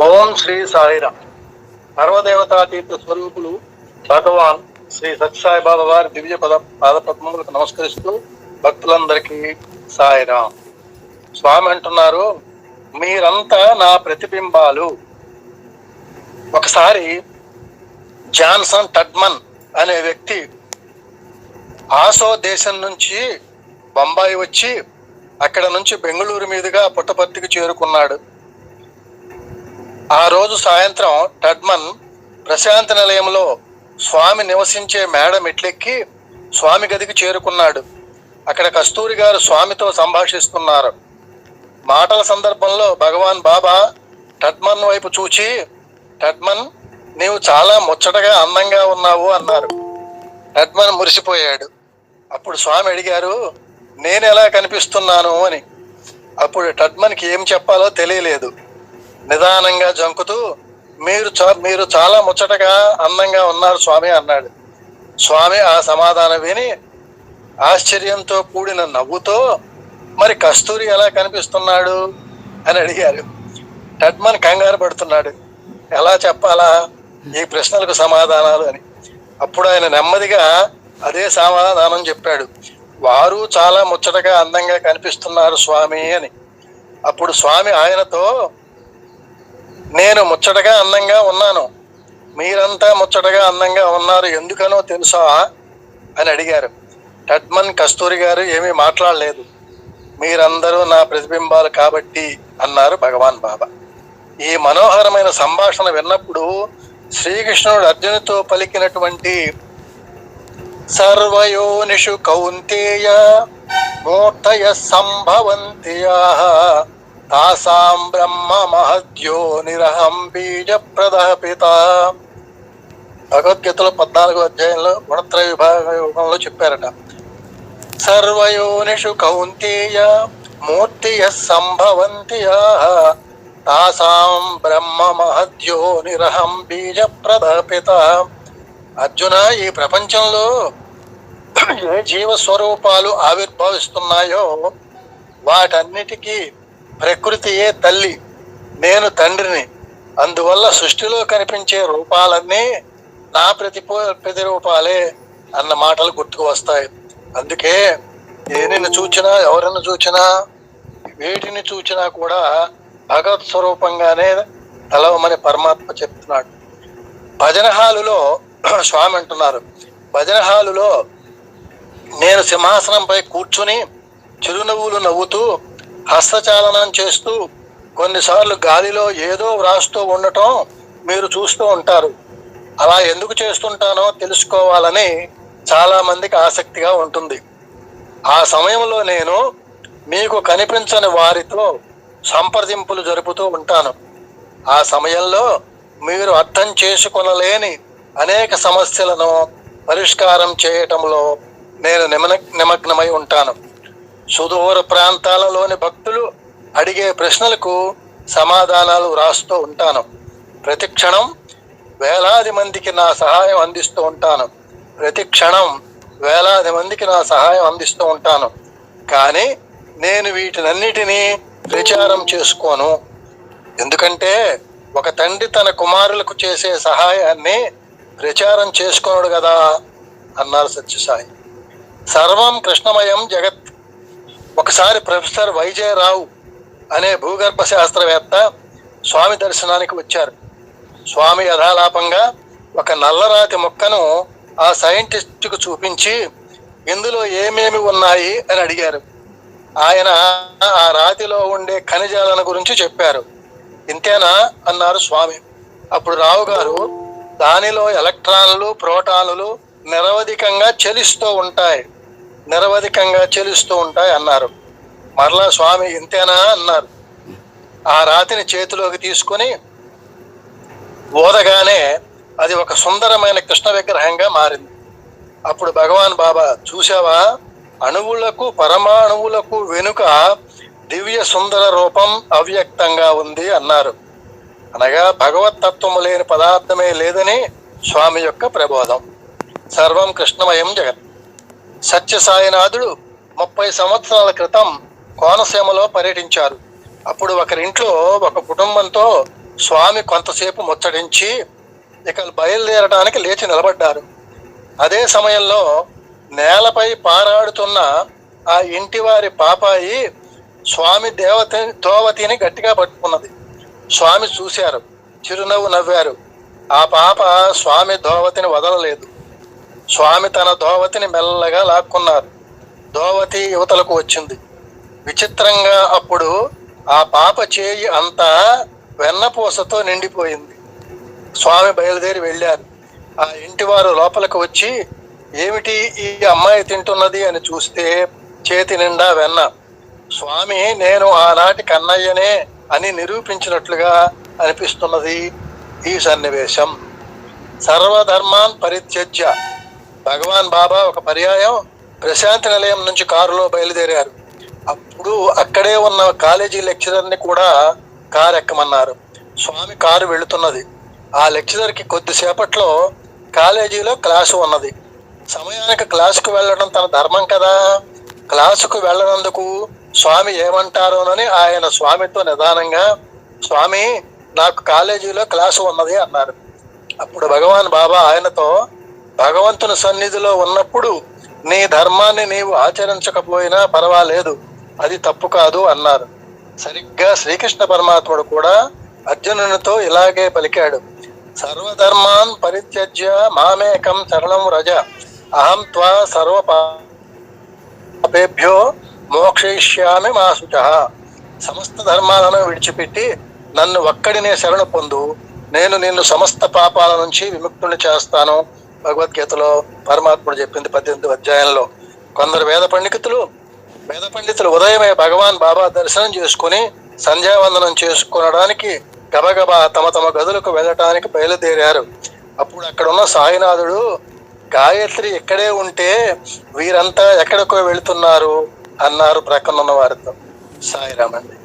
ఓం శ్రీ సాయిరామ్ సర్వదేవతాతీర్థ స్వరూపులు భగవాన్ శ్రీ సత్యసాయి బాబా వారి దివ్య పద పాదపద్మములకు నమస్కరిస్తూ భక్తులందరికీ సాయిరామ్ స్వామి అంటున్నారు మీరంతా నా ప్రతిబింబాలు. ఒకసారి జాన్సన్ టడ్మన్ అనే వ్యక్తి ఆసో దేశం నుంచి బొంబాయి వచ్చి అక్కడ నుంచి బెంగళూరు మీదుగా పుట్టపర్తికి చేరుకున్నాడు. ఆ రోజు సాయంత్రం టడ్మన్ ప్రశాంత నిలయంలో స్వామి నివసించే మేడ మెట్లెక్కి స్వామి గదికి చేరుకున్నాడు. అక్కడ కస్తూరి గారు స్వామితో సంభాషిస్తున్నారు. మాటల సందర్భంలో భగవాన్ బాబా టడ్మన్ వైపు చూచి టడ్మన్ నీవు చాలా ముచ్చటగా అందంగా ఉన్నావు అన్నారు. టడ్మన్ మురిసిపోయాడు. అప్పుడు స్వామి అడిగారు నేను ఎలా కనిపిస్తున్నాను అని. అప్పుడు టడ్మన్కి ఏం చెప్పాలో తెలియలేదు. నిదానంగా జంకుతూ మీరు మీరు చాలా ముచ్చటగా అందంగా ఉన్నారు స్వామి అన్నాడు. స్వామి ఆ సమాధానం విని ఆశ్చర్యంతో కూడిన నవ్వుతో మరి కస్తూరి ఎలా కనిపిస్తున్నాడు? అని అడిగారు. టడ్మన్ కంగారు పడుతున్నాడు. ఎలా చెప్పాలా? ఈ ప్రశ్నలకు సమాధానాలు అని. అప్పుడు ఆయన నెమ్మదిగా అదే సమాధానం చెప్పాడు. వారు చాలా ముచ్చటగా అందంగా కనిపిస్తున్నారు స్వామి అని. అప్పుడు స్వామి ఆయనతో నేను ముచ్చటగా అందంగా ఉన్నాను. మీరంతా ముచ్చటగా అందంగా ఉన్నారు ఎందుకనో తెలుసా? అని అడిగారు. టడ్మన్ కస్తూరి గారు ఏమీ మాట్లాడలేదు. మీరందరూ నా ప్రతిబింబాలు కాబట్టి అన్నారు భగవాన్ బాబా. ఈ మనోహరమైన సంభాషణ విన్నప్పుడు శ్రీకృష్ణుడు అర్జునుతో పలికినటువంటి సర్వయోనిషు కౌంతేయ మూర్తయ సంభవంతియా తాసాం బ్రహ్మ మహద్యో నిరహం బీజ పిత. భగవద్గీతలో పద్నాలుగో అధ్యాయంలో గుణత్రయ విభాగంలో చెప్పారట. సర్వయోనిషు కౌంతేయ మూర్తియ సంభవంతి తాసాం బ్రహ్మ మహద్యో నిరహం బీజ పిత. అర్జున ఈ ప్రపంచంలో ఏ జీవ స్వరూపాలు ఆవిర్భవిస్తున్నాయో వాటన్నిటికీ ప్రకృతియే తల్లి? నేను తండ్రిని. అందువల్ల సృష్టిలో కనిపించే రూపాలన్నీ నా ప్రతిపో ప్రతిరూపాలే అన్న మాటలు గుర్తుకు వస్తాయి. అందుకే దేనిని చూచినా ఎవరిని చూచినా వేటిని చూచినా కూడా భగవత్ స్వరూపంగానే తలవమని పరమాత్మ చెప్తున్నాడు. భజన హాలులో స్వామి అంటున్నారు. భజన హాలులో నేను సింహాసనంపై కూర్చుని చిరునవ్వులు నవ్వుతూ హస్తచాలనం చేస్తూ కొన్నిసార్లు గాలిలో ఏదో వ్రాస్తూ ఉండటం మీరు చూస్తూ ఉంటారు. అలా ఎందుకు చేస్తుంటానో తెలుసుకోవాలని చాలామందికి ఆసక్తిగా ఉంటుంది. ఆ సమయంలో నేను మీకు కనిపించని వారితో సంప్రదింపులు జరుపుతూ ఉంటాను. ఆ సమయంలో మీరు అర్థం చేసుకొనలేని అనేక సమస్యలను పరిష్కారం చేయటంలో నేను నిమన నిమగ్నమై ఉంటాను. సుదూర ప్రాంతాలలోని భక్తులు అడిగే ప్రశ్నలకు సమాధానాలు వ్రాస్తూ ఉంటాను. ప్రతి క్షణం వేలాది మందికి నా సహాయం అందిస్తూ ఉంటాను. ప్రతి క్షణం వేలాది మందికి నా సహాయం అందిస్తూ ఉంటాను. కానీ నేను వీటినన్నిటినీ ప్రచారం చేసుకోను. ఎందుకంటే ఒక తండ్రి తన కుమారులకు చేసే సహాయాన్ని ప్రచారం చేసుకోనుడు కదా అన్నారు సత్యసాయి. సర్వం కృష్ణమయం జగత్ ఒకసారి ప్రొఫెసర్ వైజయరావు అనే భూగర్భ శాస్త్రవేత్త స్వామి దర్శనానికి వచ్చారు. స్వామి యథాలాపంగా ఒక నల్లరాతి మొక్కను ఆ సైంటిస్ట్కు చూపించి ఇందులో ఏమేమి ఉన్నాయి? అని అడిగారు. ఆయన ఆ రాతిలో ఉండే ఖనిజాలను గురించి చెప్పారు. ఇంతేనా? అన్నారు స్వామి. అప్పుడు రావు గారు దానిలో ఎలక్ట్రాన్లు ప్రోటానులు నిరవధికంగా చెలిస్తూ ఉంటాయి. నిరవధికంగా చెలుస్తూ ఉంటాయి అన్నారు. మరలా స్వామి ఇంతేనా అన్నారు. ఆ రాతిని చేతిలోకి తీసుకొని ఓదగానే అది ఒక సుందరమైన కృష్ణ విగ్రహంగా మారింది. అప్పుడు భగవాన్ బాబా చూసావా అణువులకు పరమాణువులకు వెనుక దివ్య సుందర రూపం అవ్యక్తంగా ఉంది అన్నారు. అనగా భగవతత్వము లేని పదార్థమే లేదని స్వామి యొక్క ప్రబోధం. సర్వం కృష్ణమయం జగత్. సత్యసాయినాథుడు ముప్పై సంవత్సరాల క్రితం కోనసీమలో పర్యటించారు. అప్పుడు ఒకరింట్లో ఒక కుటుంబంతో స్వామి కొంతసేపు ముచ్చటించి ఇక బయలుదేరడానికి లేచి నిలబడ్డారు. అదే సమయంలో నేలపై పారాడుతున్న ఆ ఇంటివారి పాపాయి స్వామి దేవత దోవతిని గట్టిగా పట్టుకున్నది. స్వామి చూశారు చిరునవ్వు నవ్వారు. ఆ పాప స్వామి దోవతిని వదలలేదు. స్వామి తన దోవతిని మెల్లగా లాక్కున్నారు. దోవతి యువతలకు వచ్చింది. విచిత్రంగా అప్పుడు ఆ పాప చేయి అంతా వెన్నపూసతో నిండిపోయింది. స్వామి బయలుదేరి వెళ్ళారు. ఆ ఇంటి వారు లోపలికి వచ్చి ఏమిటి ఈ అమ్మాయి తింటున్నది? అని చూస్తే చేతి నిండా వెన్న. స్వామి నేను ఆనాటి కన్నయ్యనే అని నిరూపించినట్లుగా అనిపిస్తున్నది ఈ సన్నివేశం. సర్వధర్మాన్ పరిత్యజ్య. భగవాన్ బాబా ఒక పర్యాయం ప్రశాంతి నిలయం నుంచి కారులో బయలుదేరారు. అప్పుడు అక్కడే ఉన్న కాలేజీ లెక్చరర్ని కూడా కారు ఎక్కమన్నారు. స్వామి కారు వెళుతున్నది. ఆ లెక్చరర్కి కొద్దిసేపట్లో కాలేజీలో క్లాసు ఉన్నది. సమయానికి క్లాసుకు వెళ్ళడం తన ధర్మం కదా. క్లాసుకు వెళ్ళనందుకు స్వామి ఏమంటారోనని ఆయన స్వామితో నిదానంగా స్వామి నాకు కాలేజీలో క్లాసు ఉన్నది అన్నారు. అప్పుడు భగవాన్ బాబా ఆయనతో భగవంతుని సన్నిధిలో ఉన్నప్పుడు నీ ధర్మాన్ని నీవు ఆచరించకపోయినా పర్వాలేదు. అది తప్పు కాదు అన్నారు. సరిగ్గా శ్రీకృష్ణ పరమాత్ముడు కూడా అర్జునునితో ఇలాగే పలికాడు. సర్వధర్మాన్ పరిత్యజ్య మామేకం శరణం రజ. అహం త్వా సర్వ పాపేభ్యో మోక్షయిష్యామి మా శుచ. సమస్త ధర్మాలను విడిచిపెట్టి నన్ను ఒక్కడినే శరణు పొందు. నేను నిన్ను సమస్త పాపాల నుంచి విముక్తుని చేస్తాను. భగవద్గీతలో పరమాత్ముడు చెప్పింది పద్దెనిమిది అధ్యాయంలో కొందరు వేద పండితులు వేద పండితులు ఉదయమే భగవాన్ బాబా దర్శనం చేసుకుని సంధ్యావందనం చేసుకోవడానికి గబగబా తమ తమ గదులకు వెళ్ళటానికి బయలుదేరారు. అప్పుడు అక్కడ ఉన్న సాయినాథుడు గాయత్రి ఇక్కడే ఉంటే వీరంతా ఎక్కడికో వెళుతున్నారు అన్నారు ప్రక్కనున్న వారితో. సాయిరామండి.